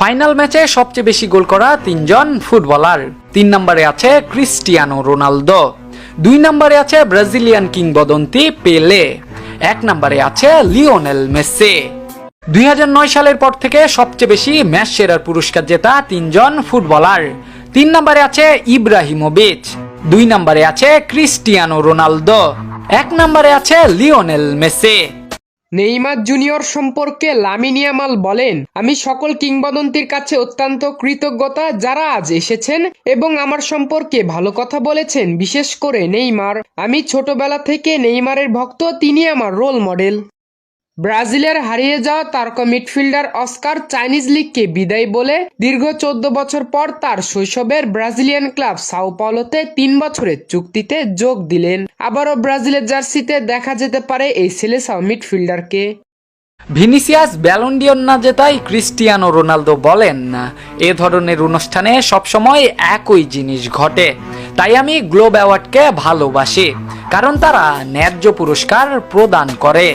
Final ম্যাচে সবচেয়ে বেশি গোল করা তিনজন ফুটবলার। তিন নম্বরে আছে ক্রিস্টিয়ানো রোনালদো। দুই নম্বরে আছে ব্রাজিলিয়ান কিংবদন্তি পেলে। এক নম্বরে আছে লিওনেল মেসি। দুই সালের পর থেকে সবচেয়ে বেশি ম্যাচ সেরার পুরস্কার জেতা তিনজন ফুটবলার। তিন নম্বরে আছে ইব্রাহিমোভিচ। দুই নম্বরে আছে ক্রিস্টিয়ানো রোনালদো। এক নম্বরে আছে লিওনেল মেসি। নেইমার জুনিয়র সম্পর্কে লামিনিয়ামাল বলেন, আমি সকল কিংবদন্তির কাছে অত্যন্ত কৃতজ্ঞতা, যারা আজ এসেছেন এবং আমার সম্পর্কে ভালো কথা বলেছেন, বিশেষ করে নেইমার। আমি ছোটবেলা থেকে নেইমারের ভক্ত, তিনি আমার রোল মডেল ব্রাজিলের হারিয়ে যাওয়া তারকা মিডফিল্ডার অস্কার চাইনিজ লিগকে বিদায় বলে দীর্ঘ চোদ্দ বছর পর তার শৈশবের ব্রাজিলিয়ান ক্লাব সাও পাওলোতে তিন বছরের চুক্তিতে যোগ দিলেন। আবারও ব্রাজিলের জার্সিতে দেখা যেতে পারে এই সেলেসাও মিডফিল্ডারকে। ভিনিসিয়াস ব্যালন্ডিয়ন না জেতাই ক্রিস্টিয়ানো রোনালদো বলেন। না এ ধরনের অনুষ্ঠানে সবসময় একই জিনিস ঘটে। তাই আমি গ্লোব অ্যাওয়ার্ডকে ভালোবাসি, কারণ তারা ন্যায্য পুরস্কার প্রদান করে।